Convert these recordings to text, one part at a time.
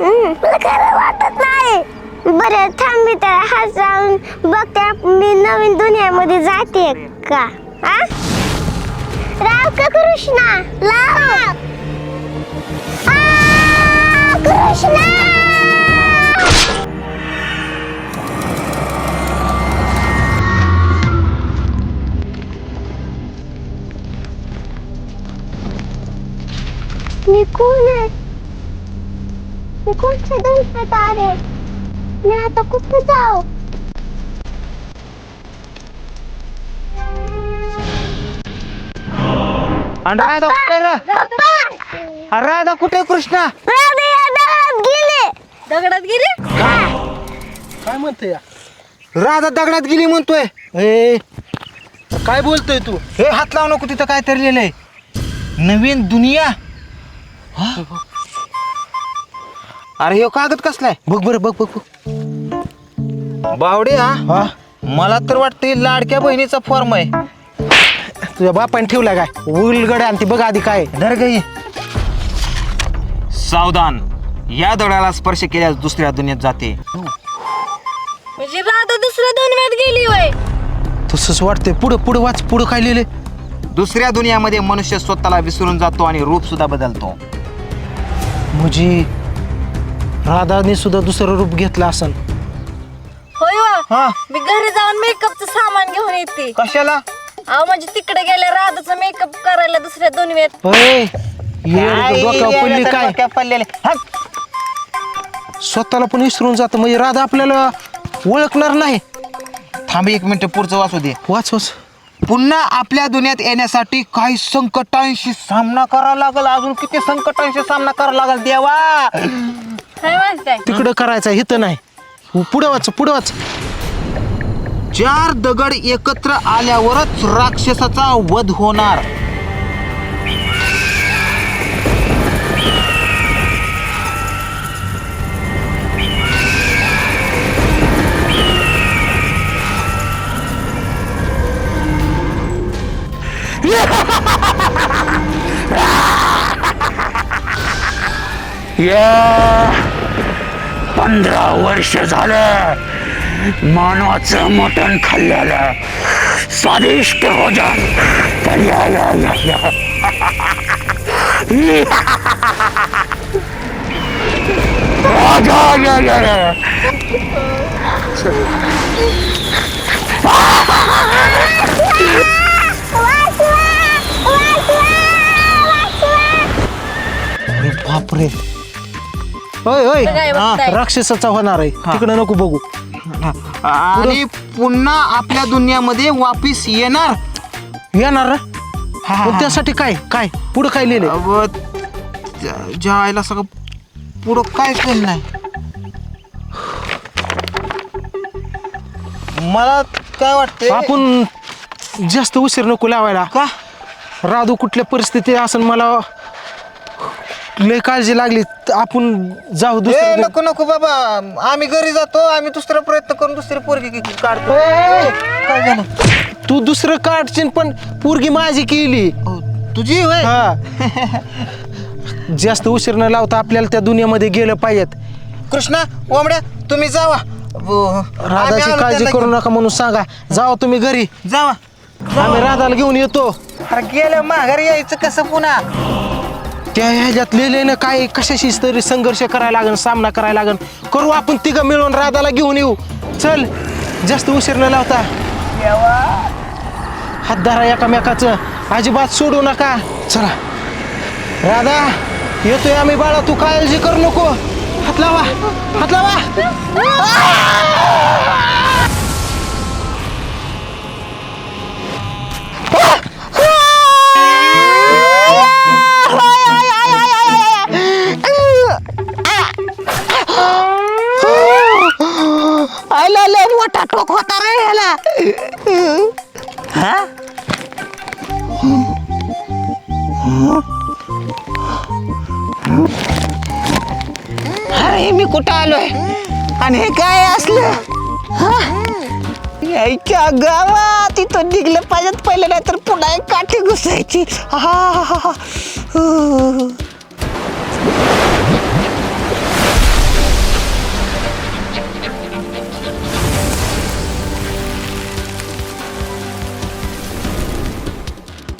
तुला वाटत नाही? बरं थांब मी तर हात जाऊन बघते. मी नवीन दुनियामध्ये जाते का? हा राव का कृष्णा? लाव. कृष्णा! मी कोण आहे? मी आता कुठे जाऊ आणि राधा कुठे रे? अरे राधा कुठे कृष्णा दगडात गेले दगडात गेले काय म्हणतोय? राधा दगडात गेली म्हणतोय ए काय बोलतोय तू? हे हात लावू नको तिथं काय तरी लिहिलंय. नवीन दुनिया. हा? अरे हे कागद कसलाय? बघ बरं बघ बघ बघ. बावडे हा? हा मला तर वाटतं लाडक्या बहिणीचा फॉर्म आहे. तुझ्या बापाने ठेवला काय? उलगड्या आणि ती बघ आधी काय आहे. धर गई. सावधान. या दगडाला स्पर्श केल्यास दुसऱ्या दुनियेत जाते. म्हणजे राधा दुसऱ्या दुनियेत गेली वय तसंच वाटतंय. पुढं पुढं वाच पुढं काय लिहिले? दुसऱ्या दुनियामध्ये मनुष्य स्वतःला विसरून जातो आणि रूप सुद्धा बदलतो. म्हणजे राधाने सुद्धा दुसरं रूप घेतलं असन होय वा हा? मी घरी जाऊन मेकअपचं सामान घेऊन येते. कशाला? अहो म्हणजे तिकडे गेल्या राधाचा मेकअप करायला दुसऱ्या दुनियेत होय. ये डोक्यावर पडली काय? पडलेले. हा. स्वतःला पण विसरून जातं. म्हणजे राधा आपल्याला ओळखणार नाही. थांब एक मिनिट पुढचं वाचू दे. वाच वाच. पुन्हा आपल्या दुनियात येण्यासाठी काही संकटांशी सामना करावा लागल. अजून किती संकटांशी सामना करावा लागल देवा? काय तिकडं करायचं इथं नाही. पुढं वाच पुढं वाच. चार दगड एकत्र आल्यावरच राक्षसाचा वध होणार. या. पंधरा वर्ष झालं मानवाचं मटण खाल्ल्याला. स्वादिष्ट भोजन. पण या या या या. राजा या या या. अरे बापरे. होय होय. बघताय? राक्षसाचा होणार आहे. तिकडं नको बघू. आणि पुन्हा आपल्या दुनियामध्ये वापिस येणार. येणार ना? त्यासाठी काय? काय? पुढं काय लिहिले व त्या- ज्या आईला सगळं पुढं काय केलं नाही. मला काय वाटतं आपण जास्त उशीर नको लावायला. का? राधू कुठल्या परिस्थिती असं मला लय काळजी लागली त आपण जाऊ ए, दुसऱ्या नको नको बाबा. आम्ही घरी जातो आम्ही दुसरा प्रयत्न करून दुसरी पोरगी की- की- काढतो. काय झालं? तू दुसरं काढशील पण पोरगी माझी केली. अहो, तुझी होय? हा. जास्त उशीर न लावता आपल्याला त्या दुनियामध्ये गेलं पाहिजेत. कृष्णा ओमड्या तुम्ही जावा. व- आम्ही राधाची आलो काळजी त्यांना करू नका म्हणून सांगा. जावा तुम्ही घरी. घेऊन. जावा. आम्ही राधाला घेऊन येतो. अरे गेलं माघारी यायचं कसं पुन्हा? त्या ह्याच्यात लिहिलेलं काय कशाशी तरी संघर्ष करायला लागन सामना करायला लागन. करू आपण तिघं मिळून राधाला घेऊन येऊ. चल जास्त उशीर न लावता. हात धरा एकामेकाचं. अजिबात सोडू नका. चला. राधा येतोय आम्ही बाळा तू काळजी करू नको. हात लावा हात लावा. आला मोठा टोक होता रे ह्याला. अरे मी कुठं आलोय? आणि हे काय असलं? यायच्या गावात? तिथं निघलं पाहिजेत. पहिले नाही तर पुन्हा एक काठी घुसायची. हा, हा, हा,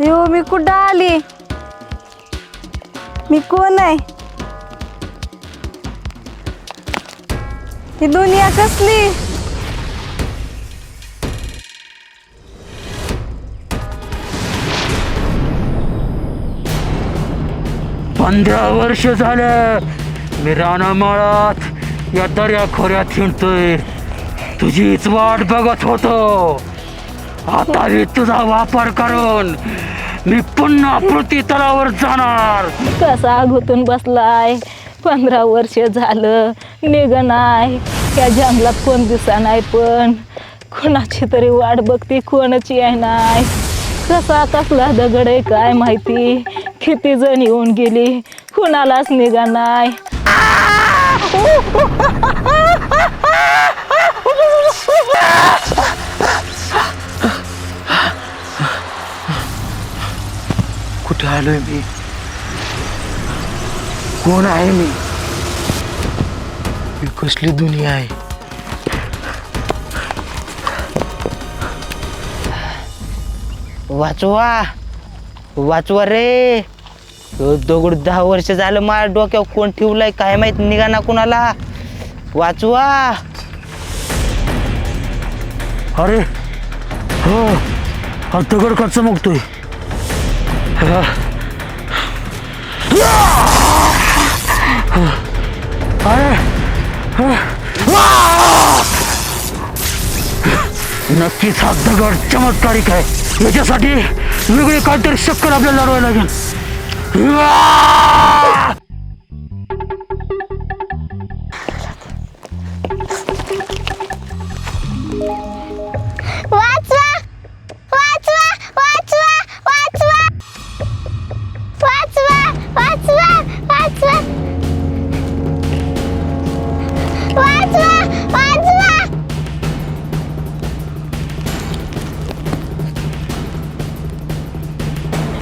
यो मी कुठं आली? मी कोण आहे? ही दुनिया कसली? पंधरा वर्ष झालं मी रानामाळात या दर्या खोऱ्यात हिंडतोय. तुझीच वाट बघत होतो. आता मी तुझा वापर करून मी पुन्हा पृथ्वी तलावर जाणार. कसा घुतून बसलाय? पंधरा वर्ष झालं निघ नाही. त्या जंगलात कोण दिसा नाही पण कोणाची तरी वाट बघती कोणाची आहे नाही. कसा कसला दगड आहे काय माहिती? किती जण येऊन गेली कुणालाच निघा नाही. कुठे आलोय मी? कोण आहे मी? ही कसली दुनिया आहे? वाचवा. वाचवा रे. तो दगड दहा वर्ष झालं माझ्या डोक्यावर कोण ठेवलाय काय माहीत? निघा ना कुणाला. वाचवा. अरे हो. हा दगड का चमकतोय नक्की साध्य गड चमत्कारिक आहे याच्यासाठी काहीतरी शक्कर आपल्याला लढवायला लागेल Thank you.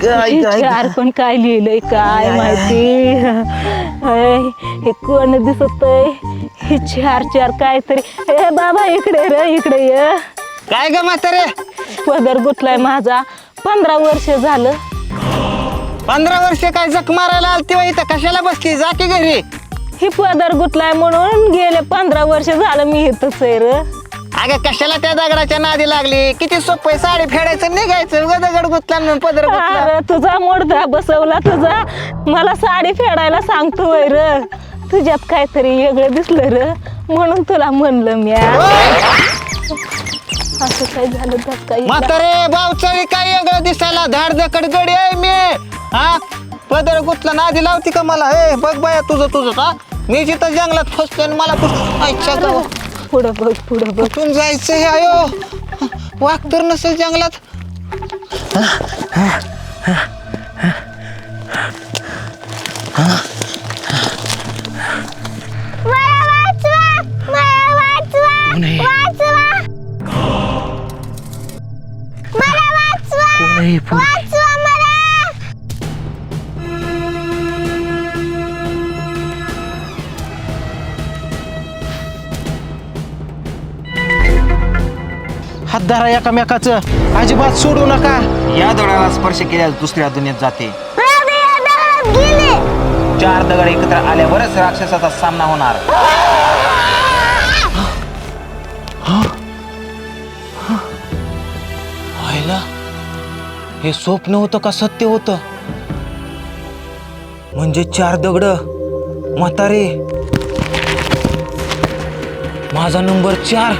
चार पण काय लिहिलंय काय माहिती? अय, हे कोण दिसतय? हे चार चार काय तरी ए बाबा इकडे रे इकडे ये. काय ग म्हातारे? पदर गुतलाय माझा. पंधरा वर्ष झालं. पंधरा वर्ष काय जख मारायला आलती बाई इथं? कशाला बसली? जा की घरी. ही पदर गुतलाय म्हणून गेले पंधरा वर्ष झालं मी इथंच आहे र. अगं कशाला त्या दगडाच्या नादी लागली? किती सोपं साडी फेडायचं निघायचं उगा दगड गुतला पदर गुतला. अरे तुझा मोडदा बसवला तुझा. मला साडी फेडायला सांगतोय र तुझ्यात काहीतरी वेगळं दिसलं र. म्हणून तुला म्हणलं मी असं काय झालं तर काही? म्हातारे बावचळी काय वेगळं दिसायला? धाड दकड गडी आहे मी. हा पदर गुतला नादी लावती का मला? ए बघ बाया तुझं तुझं हा मी जिथं जंगलात फसतो आणि मला कुठं आईच्या पुढं बघ पुढं बघ. कुठून जायचं हे आयो? वाघ तर नसेल जंगलात. वाचवा मला हात धरा एकामेकाचं अजिबात सोडू नका. या दगडाला स्पर्श केल्यास दुसऱ्या दुनियेत जाते. राधे या दगडात गेले. चार दगड एकत्र आल्यावरच राक्षसाचा सामना होणार. हे स्वप्न होतं का सत्य होतं? म्हणजे चार दगड म्हातारे. माझा नंबर चार.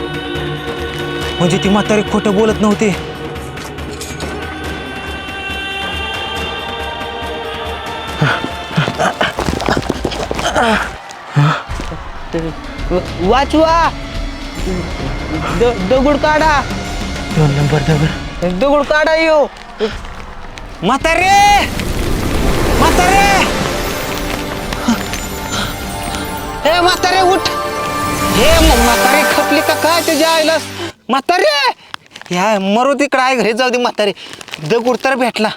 म्हणजे ती म्हातारी खोटं बोलत नव्हते. वाचवा. द- दगड काढा. दोन नंबर दगड. दगड काढा येऊ म्हातारे! म्हातारे! हे म्हातारे उठ. हे म्हातारे खपली का काय त्याच्या आईला? म्हातारे! या मरू तिकडं आहे घरी जाऊ दे म्हातारे. दगड तर भेटला.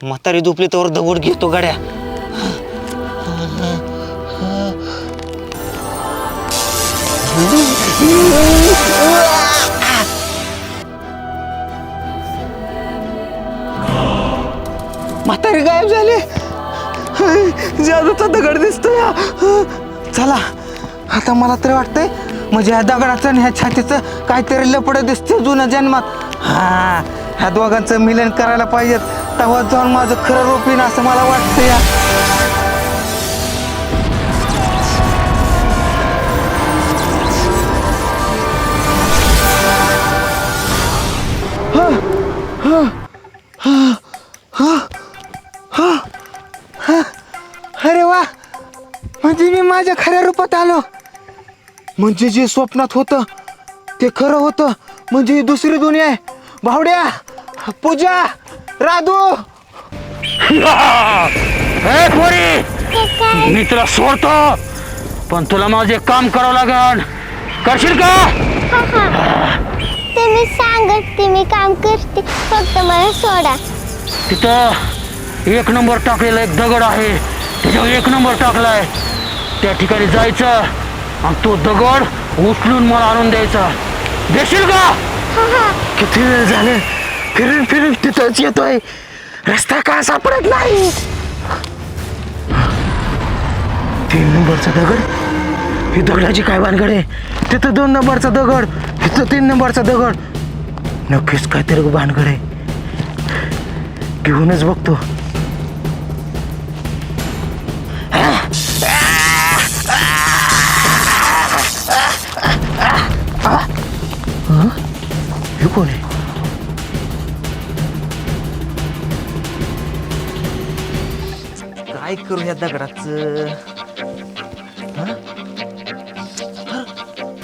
म्हातारी झोपली तर दगड घेतो गाड्या. म्हातारी गायब झाले. जादूचा दगड दिसतोय. हा. चला आता मला तरी वाटतंय म्हणजे ह्या दगडाचं आणि ह्या छातीचं काहीतरी लपड दिसते जुन्या जन्मात. हा ह्या दोघांचं मिलन करायला पाहिजेत. तेव्हा जाऊन माझं खरं रूप येईन असं मला वाटतं या अरे वा म्हणजे मी माझ्या खऱ्या रूपात आलो. म्हणजे जे स्वप्नात होतं ते खरं होतं. म्हणजे ही दुसरी दुनिया आहे. भावड्या पूजा राधू. पोरी मी तुला सोडतो. पण तुला माझे काम करावं लागल. करशील का? तुम्ही सांगत ते मी काम करते. फक्त मला सोडा. तिथं एक नंबर टाकलेला एक दगड आहे. त्याच्यावर एक नंबर टाकलाय. त्या ठिकाणी जायचं. आणि तो दगड उचलून मला आणून द्यायचा. देशील का? किती वेळ झाले? फिरून फिरून तिथंच येतोय. रस्ता का सापडत नाही? तीन नंबरचा दगड? ही दगडाची काय भानगड आहे? तिथं दोन नंबरचा दगड तिथं तीन नंबरचा दगड. नक्कीच काहीतरी भानगड आहे. घेऊनच बघतो. हे कोण आहे काय करू या दगडाचं?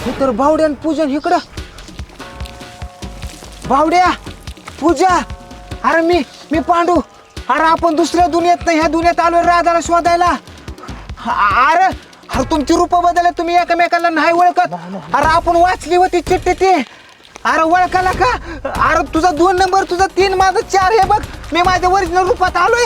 हे? तर बावड्यान पूजन इकडं. बावड्या पूजा. अरे मी मी पांडू. अरे आपण दुसऱ्या दुनियेत नाही ह्या दुनियेत आलो राधाला शोधायला. अरे अरे तुमची रूप बदलले तुम्ही एकमेकांना नाही ओळखत. अरे आपण वाचली होती चिठ्ठी ती. अरे ओळखाला का? अरे तुझा दोन नंबर तुझा तीन माझा चार हे बघ मी माझ्या ओरिजिनल रूपात आलोय.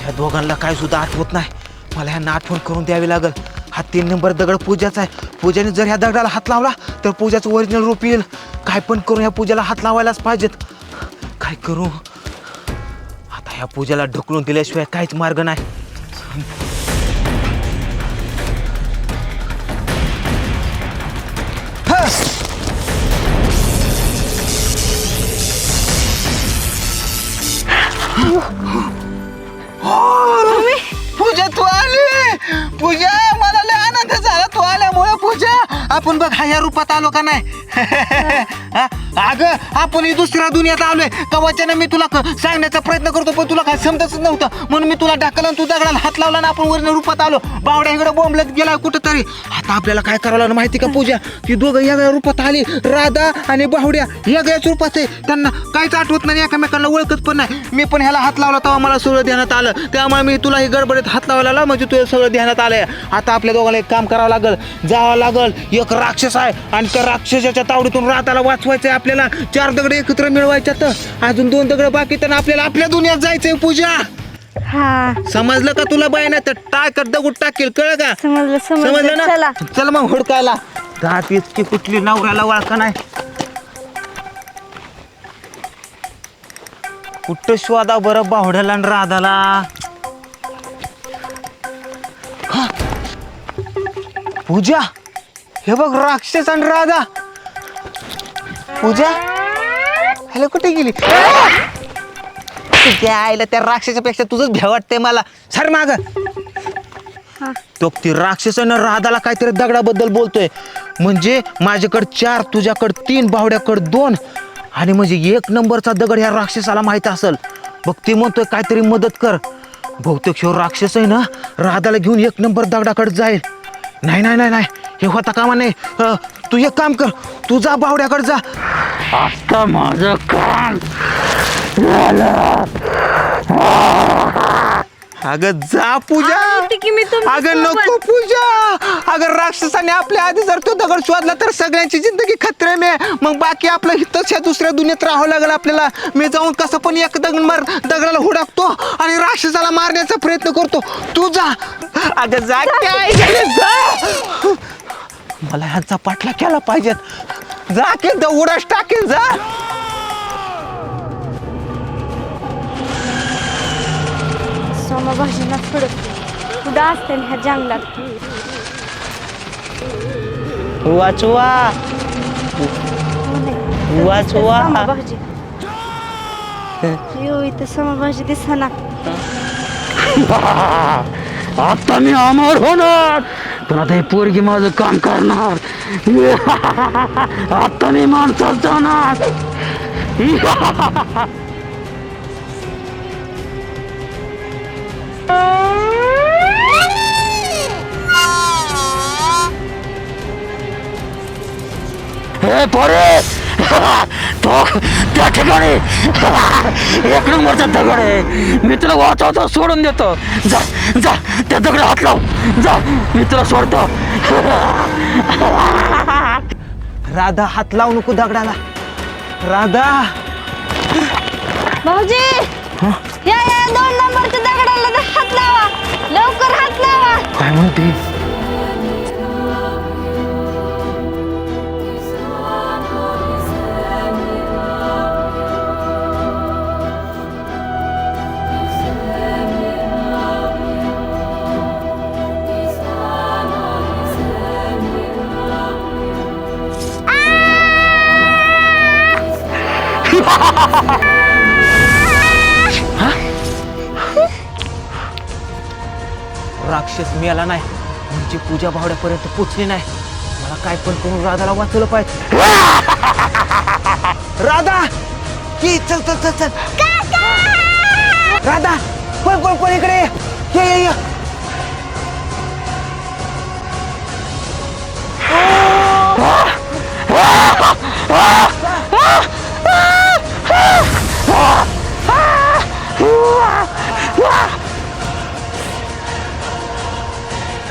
ह्या दोघांना काय सुद्धा आठवत नाही. मला ह्यांना आठवण करून द्यावी लागल. हा तीन नंबर दगड पूजाचा आहे. पूजाने जर ह्या दगडाला हात लावला तर पूजाचं ओरिजिनल रूप येईल. काय पण करून ह्या पूजाला हात लावायलाच पाहिजेत. काय करू? आता ह्या पूजाला ढकलून दिल्याशिवाय काहीच मार्ग नाही. आपण बघ ह्या रूपात आलो का नाही हा? अगं आपण ही दुसऱ्या दुनियात आलोय. कवाच्यानं मी तुला क- सांगण्याचा प्रयत्न करतो पण तुला काय समजतच नव्हतं. म्हणून मी तुला ढकलून तू दगडाला हात लावला ना आपण वरील रूपात आलो. बावड्या इकडे बोंबलत गेला कुठं तरी आता आपल्याला काय करावं लागलं माहिती का पूजा? ती दोघं वेगळ्या रूपात आली. राधा आणि बावड्या वेगळ्याच रूपात आहे. त्यांना काहीच आठवत नाही एकमेकांना ओळखत पण नाही. मी पण ह्याला हात लावला तेव्हा मला सगळं ध्यानात आलं. त्यामुळे मी तुला ही गडबडीत हात लावायला लावला म्हणजे तुला सगळं ध्यानात आलंय. आता आपल्या दोघांना एक काम करावं लागल. जावं लागल. एक राक्षस आहे आणि त्या राक्षसाच्या तावडीतून राधाला वाचवायचं आहे आपल्याला. चार दगड एकत्र मिळवायच्यात. अजून दोन दगड बाकी तर आपल्याला आपल्या दुनियात जायचंय पूजा. हा. समजलं का तुला बाय नाही तर टाक दगड टाकेल कळ का? समजलं ना? चला. चल मग हुडकायला. रात इतकी कुठली नवऱ्याला वळखा नाही. कुठं शोधा बरं बावड्याला आणि राधाला? हा. पूजा हे बघ राक्षस आणि राधा. पूजा? हॅलो कुठे गेली? तुझ्या आईला त्या राक्षसापेक्षा तुझंच भ्या वाटतंय मला. सर माग. तो ती राक्षसानं राधाला काहीतरी दगडाबद्दल बोलतोय. म्हणजे माझ्याकडे चार तुझ्याकडे तीन बावड्याकडे दोन. आणि म्हणजे एक नंबरचा दगड ह्या राक्षसाला माहीत असेल. बघ ती म्हणतोय काहीतरी मदत कर. बहुतेक शिव राक्षस आहे ना राधाला घेऊन एक नंबर दगडाकडे जाईल. नाही नाही नाही नाही. हे होता कामा नाही अं, तू एक काम कर. तू जा बावड्याकडे जा. आता माझं काम झालं. अगं जा पूजा. आली की मी अगं. नको पूजा. अगं राक्षसाने आपल्या आधी जर तो दगड शोधला तर सगळ्यांची जिंदगी खतरे में. मग बाकी आपलं हितच ह्या दुसऱ्या दुनियेत राहावं लागेल आपल्याला. मी जाऊन कसं पण एक दगड मार दगडाला हुडाकतो आणि राक्षसाला मारण्याचा प्रयत्न करतो. तू जा. अगं जा काय झालं, जा. मला ह्यांचा पाठला केला पाहिजेत जा की दौडाच टाकेल जा. सोमा भाजीला पुढं असतील ह्या जंगलात वाचवा वाचवा सोमा भाजी यो इथं सोमा भाजी दिसना आता मी अमर होणार पण आता ही पोरगी माझं काम करणार आता मी माणसात जाणार हे पोरे तो त्या ठिकाणी एक नंबरचा दगड आहे मी तुला वाचवतो सोडून देतो जा जा त्या दगड हात लाव जा मी तुला सोडतो राधा हात लावू नको दगडाला राधा भाऊजी या या दोन नंबरच्या दगडाला हात लावा लवकर हात लावा काय म्हणते राक्षस मिळाला नाही म्हणजे पूजा भावड्यापर्यंत पोचली नाही. मला काय पण करून राधाला वाचवलं पाहिजे. राधा! की चल चल चल चल. राधा कोण पळ पळ इकडे. ये. ये ये.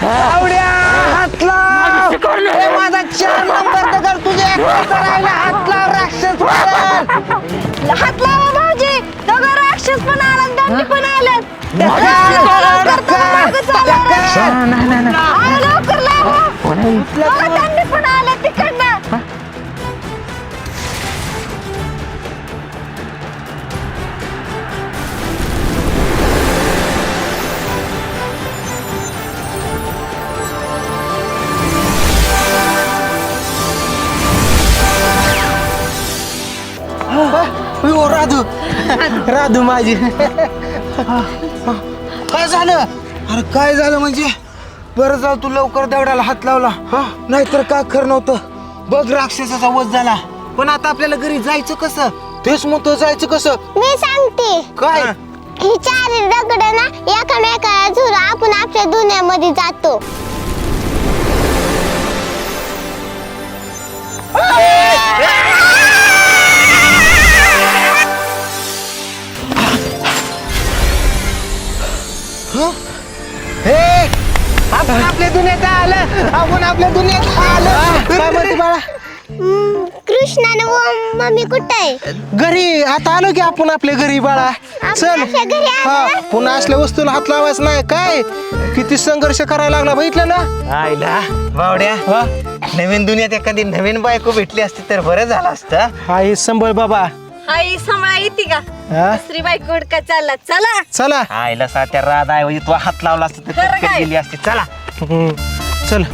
आवड्या हात लाव हे माझा चार नंबर दगड तुझ्या एकट्याचा राहिला. हात लाव राक्षस मारल. हात लावा भाऊजी. दोघं राक्षस पण आला दंडी पण आलं. लवकर लावा. दंडी ओ राधू. राधू माझी. काय झालं? अरे काय झालं म्हणजे? बरं झालं तू लवकर दगडाला हात लावला. नाहीतर काय खरं नव्हतं? बघ राक्षसाचा वध झाला. पण आता आपल्याला घरी जायचं कसं? तेच म्हणतो जायचं कसं? मी सांगते. काय? ही. चार दगड ना एकामेकाला झुरू आपण आपल्या दुनियामध्ये जातो. आपण आपल्या दुनियेत आलं. आपण आपल्या दुनियेत आलं. काय म्हणते बाळा? कृष्णाने व मम्मी कुठे आहे? घरी आता आलो की आपण आपल्या घरी बाळा. चल. आपल्या घरी आलो हा ना? पुन्हा असल्या वस्तूला हात लावायचं नाही. काय? किती संघर्ष करायला लागला बघितलं ना? आईला बावड्या. नवीन दुनियेत एखादी नवीन बायको भेटली असती तर बरं झालं असतं. हा हे संभळ बाबा. आई सांभाळा येते का? हा? दुसरी बायको हुडका चालला. चला. चला. आईला सात्या राधा ऐवजी तू हात लावला असता तर खरं काय? गेली असती. चला. चल.